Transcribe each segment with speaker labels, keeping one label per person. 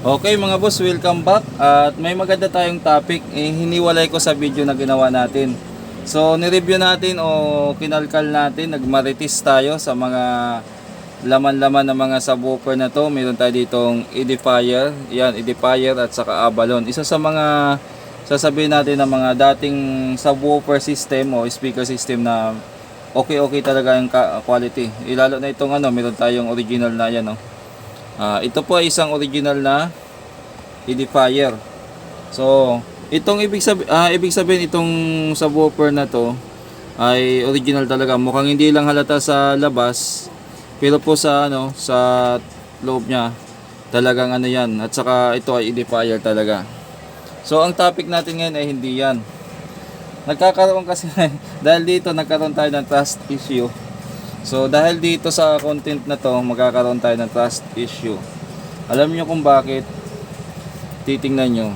Speaker 1: Okay mga boss, welcome back. At may maganda tayong topic, eh, hiniwalay ko sa video na ginawa natin. So, nireview natin o kinalkal natin, nagmaritis tayo sa mga laman-laman ng mga subwoofer na to. Meron tayo ditong edifier, yan, edifier at saka Avalon. Isa sa mga sasabihin natin ng mga dating subwoofer system o speaker system na okay-okay talaga yung quality. Ilalo na itong ano, meron tayong original na yan, no? Ah, ito po ay isang original na edifier. So, itong ibig sabi ah, ibig sabihin itong subwoofer na to ay original talaga. Mukhang hindi lang halata sa labas, pero po sa ano, sa loob niya talagang ano 'yan. At saka ito ay edifier talaga. So, ang topic natin ngayon ay hindi 'yan. Nagkakaroon kasi dahil dito nagkaroon tayo ng trust issue. So dahil dito sa content na to, magkakaroon tayo ng trust issue. Alam niyo kung bakit? Titingnan nyo.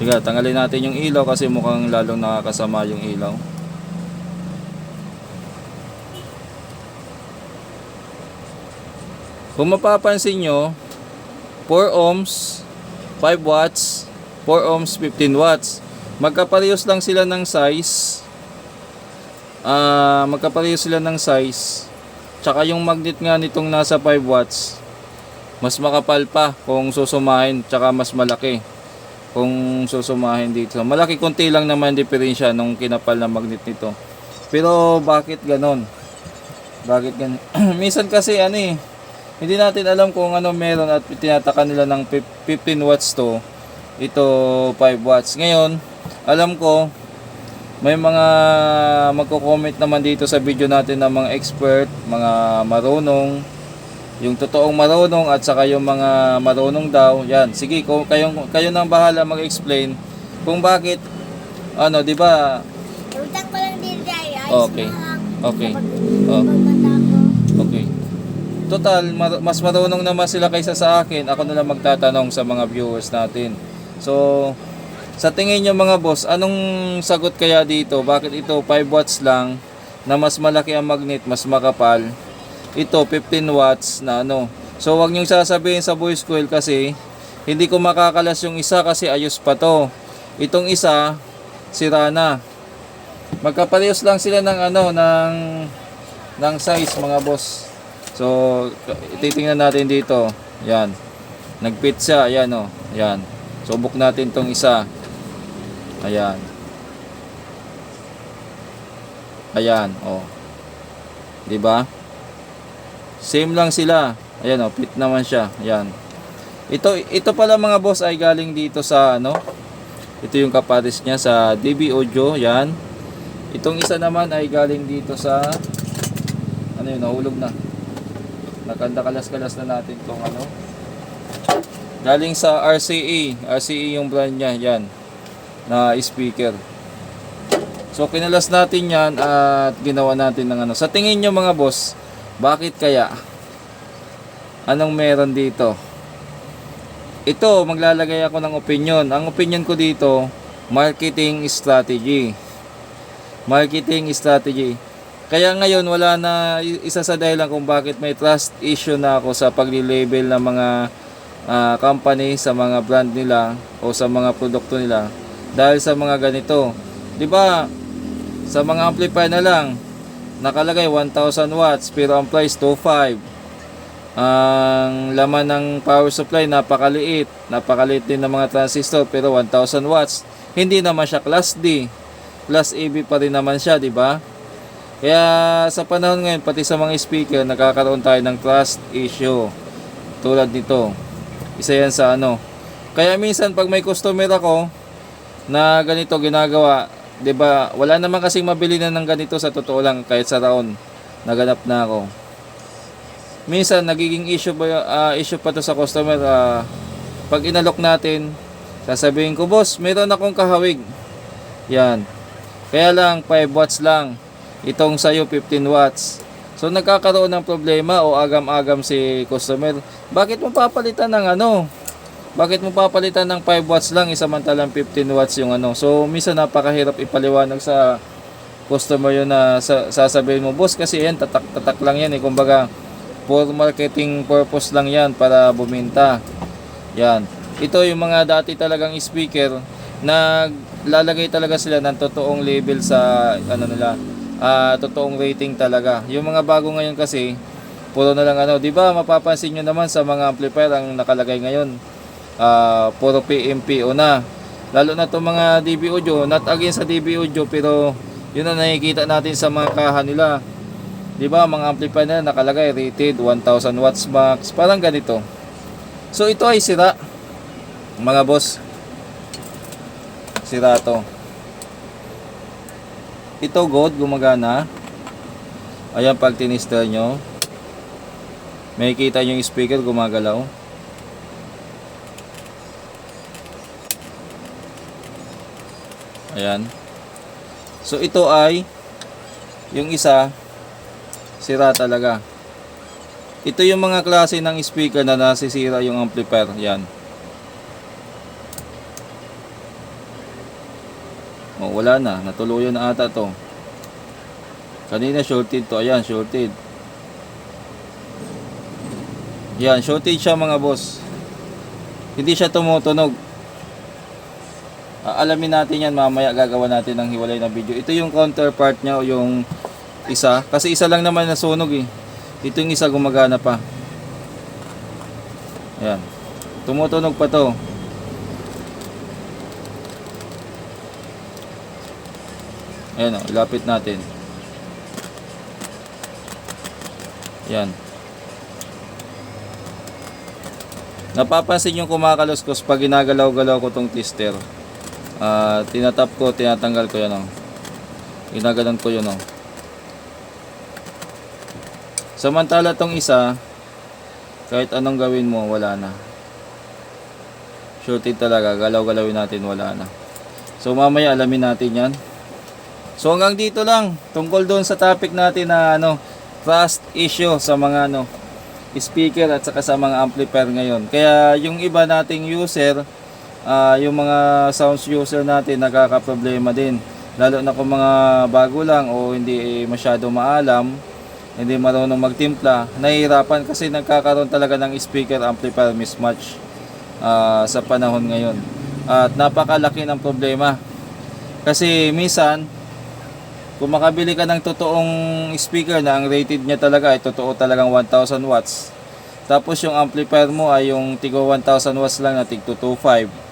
Speaker 1: Tiga, tanggalin natin yung ilaw kasi mukhang lalong nakakasama yung ilaw. Kung mapapansin nyo, 4 ohms, 5 watts, 4 ohms, 15 watts. Magkaparehos lang sila ng size ah magkapareho sila ng size. Tsaka yung magnet nga nitong nasa 5 watts mas makapal pa kung susumahin tsaka mas malaki kung susumahin dito. Malaki konti lang naman diferensya nung kinapal na magnet nito. Pero bakit ganon? Bakit ganon? Minsan kasi ano eh hindi natin alam kung ano meron at tinataka nila ng fif- 15 watts to ito 5 watts. Ngayon alam ko may mga magko-comment naman dito sa video natin ng mga expert, mga marunong, yung totoong marunong at saka yung mga marunong daw. Yan, sige, kung kayo kayo nang bahala mag-explain kung bakit ano, 'di ba?
Speaker 2: Utang ko lang din ayos
Speaker 1: Okay. Okay. Oh.
Speaker 2: ko.
Speaker 1: Okay. Total, mar- mas marunong naman sila kaysa sa akin. Ako na lang magtatanong sa mga viewers natin. So, sa tingin nyo mga boss, anong sagot kaya dito? Bakit ito 5 watts lang na mas malaki ang magnet, mas makapal? Ito 15 watts na ano. So, wag nyo sasabihin sa voice coil kasi hindi ko makakalas yung isa kasi ayos pa to. Itong isa, sira na. Magkaparehos lang sila ng ano, ng ng size mga boss. So, titingnan natin dito. Yan. Nagpit siya. Ayan o. Yan. Subok natin tong isa. Ayan. Ayan. O. Di ba? Same lang sila. Ayan o. Pit naman siya. Ayan. Ito, ito pala mga boss ay galing dito sa ano. Ito yung kapares niya sa DB Audio. Yan. Itong isa naman ay galing dito sa ano yun, nahulog na. Nakanda kalas-kalas na natin tong ano. Galing sa RCA. RCA yung brand niya, yan. Na speaker. So kinalas natin yan at ginawa natin ng ano. Sa tingin nyo mga boss, bakit kaya? Anong meron dito? Ito, maglalagay ako ng opinion. Ang opinion ko dito, marketing strategy. Marketing strategy. Kaya ngayon wala na isa sa dahilan kung bakit may trust issue na ako sa pagli-label ng mga ah, company sa mga brand nila o sa mga produkto nila dahil sa mga ganito. 'Di ba? Sa mga amplifier na lang nakalagay 1000 watts pero ang price 25. Ang laman ng power supply napakaliit. Napakaliit din ng mga transistor pero 1000 watts. Hindi naman siya class D. Class AB pa rin naman siya, 'di ba? Kaya sa panahon ngayon, pati sa mga speaker, nakakaroon tayo ng trust issue. Tulad nito. Isa yan sa ano. Kaya minsan pag may customer ako na ganito ginagawa, 'di ba? Wala naman kasing mabili na ng ganito sa totoo lang kahit sa raon. Naganap na ako. Minsan nagiging issue ba ah, issue pa to sa customer ah, pag inalok natin, sasabihin ko, "Boss, meron akong kahawig." Yan. Kaya lang 5 watts lang. Itong sayo 15 watts. So nagkakaroon ng problema o agam-agam si customer. Bakit mo papalitan ng ano? Bakit mo papalitan ng 5 watts lang isamantalang 15 watts yung ano? So minsan napakahirap ipaliwanag sa customer yun na sa, sasabihin mo, boss kasi yan tatak-tatak lang yan eh. Kumbaga For marketing purpose lang yan para buminta. Yan. Ito yung mga dati talagang speaker na lalagay talaga sila ng totoong label sa ano nila, ah totoong rating talaga. Yung mga bago ngayon kasi puro na lang ano, 'di ba? Mapapansin nyo naman sa mga amplifier ang nakalagay ngayon. Ah puro PMPO na. Lalo na itong mga DB audio, not against sa DB audio pero yun ang nakikita natin sa mga kaha nila. 'Di ba? Mga amplifier na nakalagay rated 1000 watts max, parang ganito. So ito ay sira. Mga boss. Sira to. Ito good, gumagana. Ayan pag tinister nyo. May kita yung speaker gumagalaw. Ayan. So ito ay yung isa sira talaga. Ito yung mga klase ng speaker na nasisira yung amplifier. Yan. Oh, wala na. Natuluyan na ata to. Kanina shorted to. Ayan, shorted. Yan, shorted siya mga boss. Hindi siya tumutunog. Ah, alamin natin yan mamaya gagawa natin ng hiwalay na video. Ito yung counterpart niya o yung isa. Kasi isa lang naman nasunog eh. Ito yung isa gumagana pa. Ayan. Tumutunog pa to. Ayan o, ilapit natin. Yan. Napapansin yung kumakaluskos pag ginagalaw-galaw ko tong tester. Ah, tinatap ko, tinatanggal ko yan o. Ginagalan ko yun o. Samantala tong isa, kahit anong gawin mo, wala na. Shorted talaga, galaw-galawin natin, wala na. So mamaya alamin natin yan. So hanggang dito lang, tungkol doon sa topic natin na ano, trust issue sa mga ano, speaker at saka sa mga amplifier ngayon. Kaya yung iba nating user, ah, yung mga sounds user natin nagkakaproblema din. Lalo na kung mga bago lang o hindi masyado maalam, hindi marunong magtimpla, nahihirapan kasi nagkakaroon talaga ng speaker amplifier mismatch ah, sa panahon ngayon. At napakalaki ng problema. Kasi minsan, kung makabili ka ng totoong speaker na ang rated niya talaga ay totoo talagang 1000 watts. Tapos yung amplifier mo ay yung tigo 1000 watts lang na tig 225.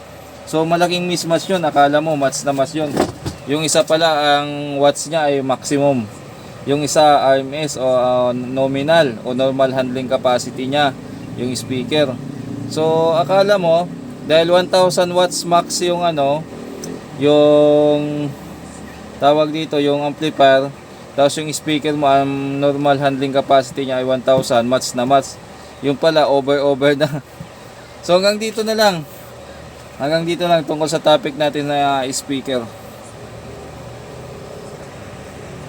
Speaker 1: So malaking mismatch yun. Akala mo match na match yun. Yung isa pala ang watts niya ay maximum. Yung isa RMS o uh, nominal o normal handling capacity niya yung speaker. So akala mo dahil 1000 watts max yung ano yung tawag dito yung amplifier tapos yung speaker mo ang normal handling capacity niya ay 1000 match na match yung pala over over na so hanggang dito na lang hanggang dito lang tungkol sa topic natin na speaker